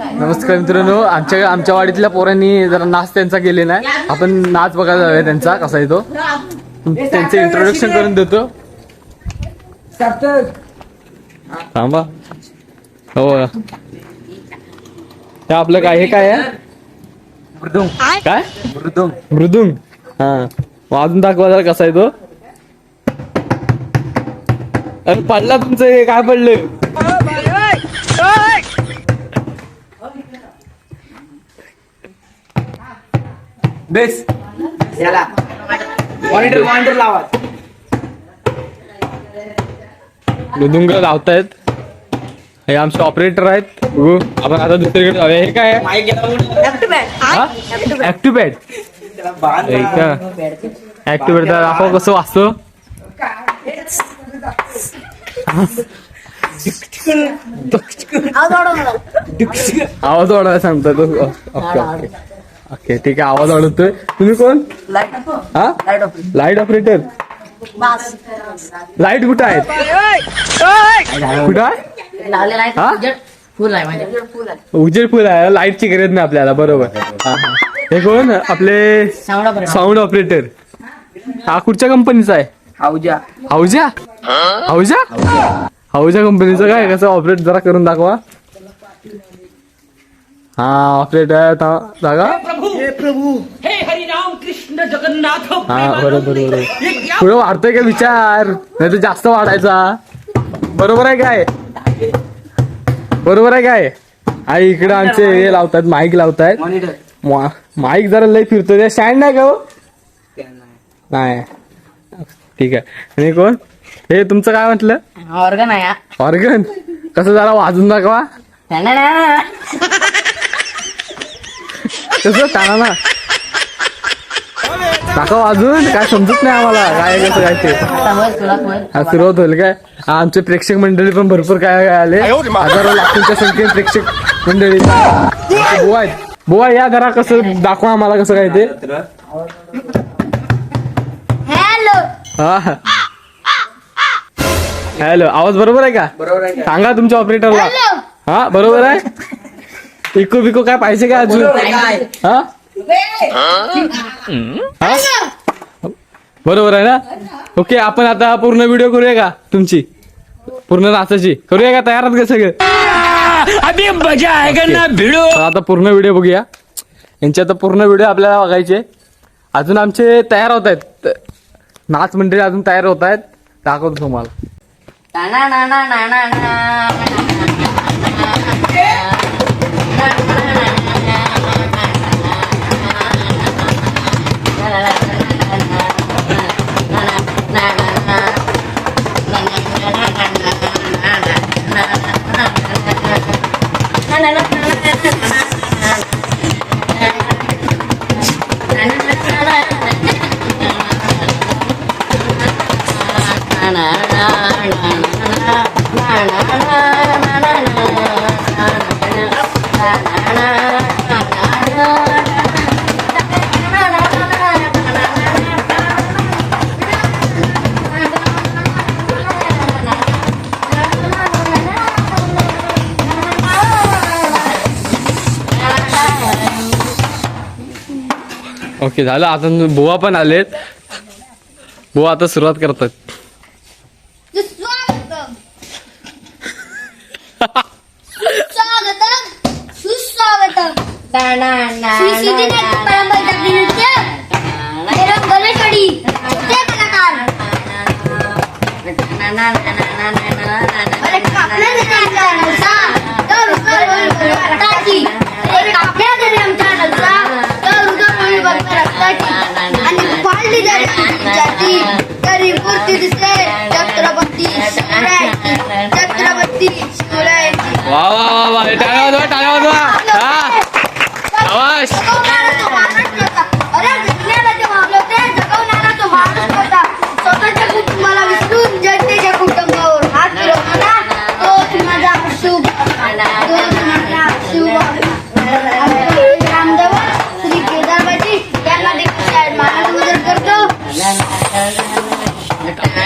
नमस्कार. मित्रांनो आमच्या आमच्या वाडीतल्या पोरांनी जरा नाच त्यांचा केले नाही आपण नाच बघायला जाऊया त्यांचा कसा आहे तो. त्यांचं इंट्रोडक्शन करून देतो. थांबा. हो हे. आपलं काय हे काय आहे? मृदुंग. काय? मृदुंग. मृदुंग. हा. वाजून दाखवा जरा कसा आहे तो. अरे पडला तुमचं हे काय पडलं? बेस. याला. मॉनिटर मॉनिटर लावा. मृदुंग लावतायत हे आमचे ऑपरेटर आहेत. बघू आपण आता दुसरीकडे जाऊया. हे काय आहे? माईक हा? ऍक्टिव्ह पॅड ऍक्टिव्ह पॅड दाखव कसं वाचतो. आवाज वाढवायला सांगतो तो. Okay okay. ओके ठीक आहे आवाज वाढवतोय तुम्ही कोण? हा? लाइट ऑपरेटर लाइट कुठं आहेत कुठं आहे? आहे हा? फुल आहे उजेड फुल आहे. लाईटची गरज नाही आपल्याला बरोबर. हा, कोण? आपले साऊंड ऑपरेटर हा कुठच्या कंपनीचा आहे? हाऊजा. हाऊजा? हाऊजा? हाऊजा कंपनीचं काय? कसं ऑपरेट जरा करून दाखवा. हा ऑपरेट आहे ता- जागा? हे हरिराम कृष्ण जगन्नाथ हा बरोबर बरोबर. पुढे वाढतोय का विचार? नाही तर जास्त वाढायचा. बरोबर आहे काय? बरोबर आहे काय? आई इकडे आमचे हे लावतात माईक लावतायत. मा- माईक जरा लय फिरतोय. ते स्टँड नाही का हो? नाही. ठीक आहे. आणि कोण? हे तुमचं काय म्हटलं? ऑर्गन आहे हा. ऑर्गन कसं जरा वाजून दाखवा. ना. कसं टाळा ना दाखवा वाजून काय समजत नाही आम्हाला. काय कसं काय ते. हा सुरुवात होईल काय? हा, आमचे प्रेक्षक मंडळी पण भरपूर काय काय आले. हजारो लाखोंच्या संख्येने प्रेक्षक मंडळी बुवा बुवा या जरा कसं दाखवा आम्हाला कसं काय ते. हा. हॅलो आवाज बरोबर आहे का? बरोबर आहे. का? सांगा तुमच्या ऑपरेटरला. हा बरोबर आहे? इको बिको काय पाहिजे का अजून? हा? हा? बरोबर आहे ना? ओके आपण आता पूर्ण व्हिडिओ करूया का तुमची? पूर्ण नाचाची? करूया का तयार आहात का सगळं? अभी मजा आएगा ना भिड़ो? तर आता पूर्ण व्हिडिओ बघूया. यांचे आता पूर्ण व्हिडिओ आपल्याला बघायचे. अजून आमचे तयार होत आहेत. नाच मंडळी अजून तयार होत आहेत. दाखवतो तुम्हाला. ओके झालं. आता बुवा पण आलेत. बुवा आता सुरुवात करतात. सुस्वागतम. आणि जाती. तरी मूर्ती दिसते. छत्रपती शिवरायांची. छत्रपती शिवरायांची. वा वा वा वा.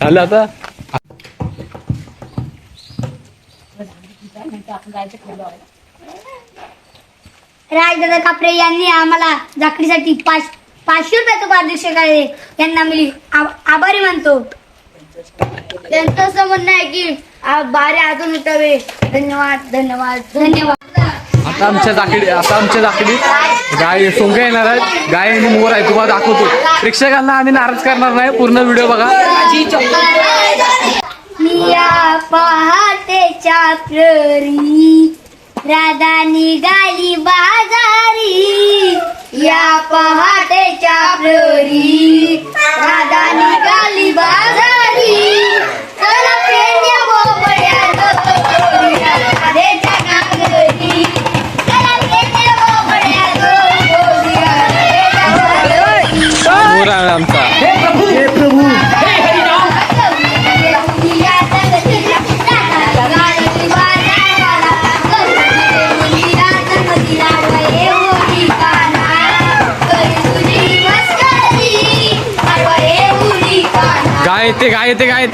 झालं आता? राजदादा कापरे यांनी आम्हाला झाकडीसाठी पाच पाचशे रुपयाचं पारदर्श काढले यांना मी आभारी मानतो. त्यांचं असं म्हणणं आहे की बारे अजून उठावे. धन्यवाद धन्यवाद धन्यवाद. आता आमच्या जाकडी आता आमच्या जाकडी गाय सोंग्या येणार आहेत. गाय आणि मोर आहे तुम्हाला दाखवतो. प्रेक्षकांना आम्ही नाराज करणार नाही. पूर्ण व्हिडिओ बघा. पहाटेच्या प्ररी राधा निघाली बाजारी. या पहाटेच्या प्ररी राधा निघाली बाजारी. चला बोबड्या. काय येते काय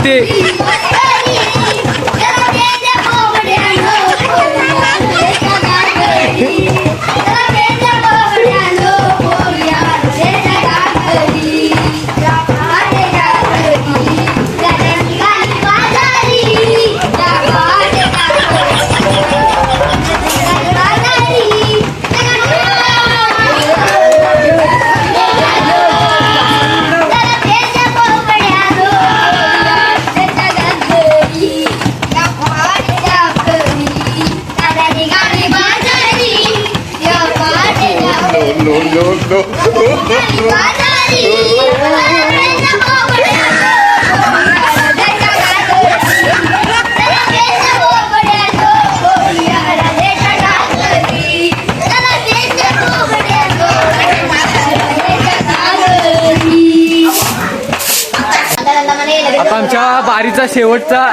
आमच्या बारीचा शेवटचा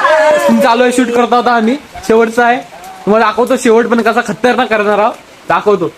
चालू आहे शूट करत होता आम्ही. शेवटचा आहे. तुम्हाला दाखवतो शेवट पण कसा खतरनाक करणार आहोत. दाखवतो.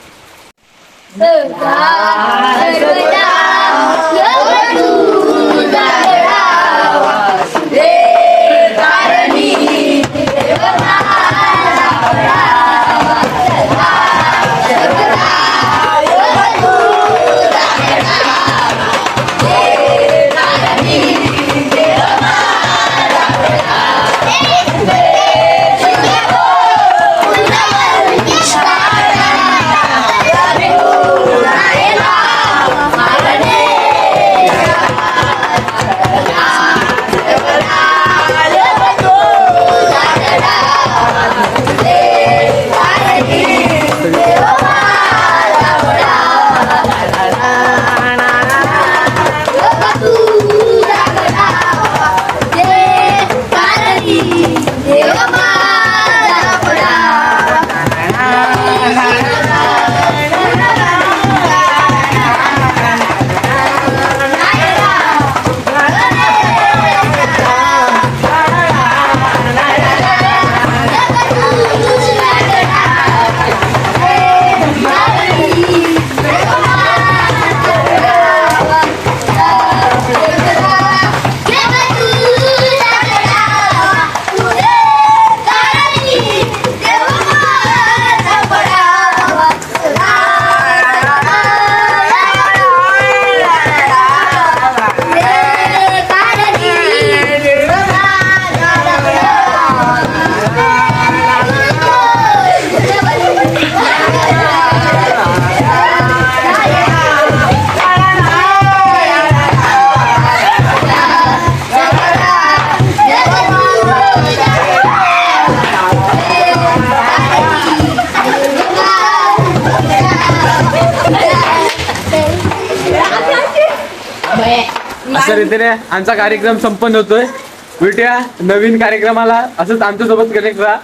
अशा रीतीने आमचा कार्यक्रम संपन्न होतोय. भेटूया नवीन कार्यक्रमाला. असंच आमच्यासोबत कनेक्ट राहा.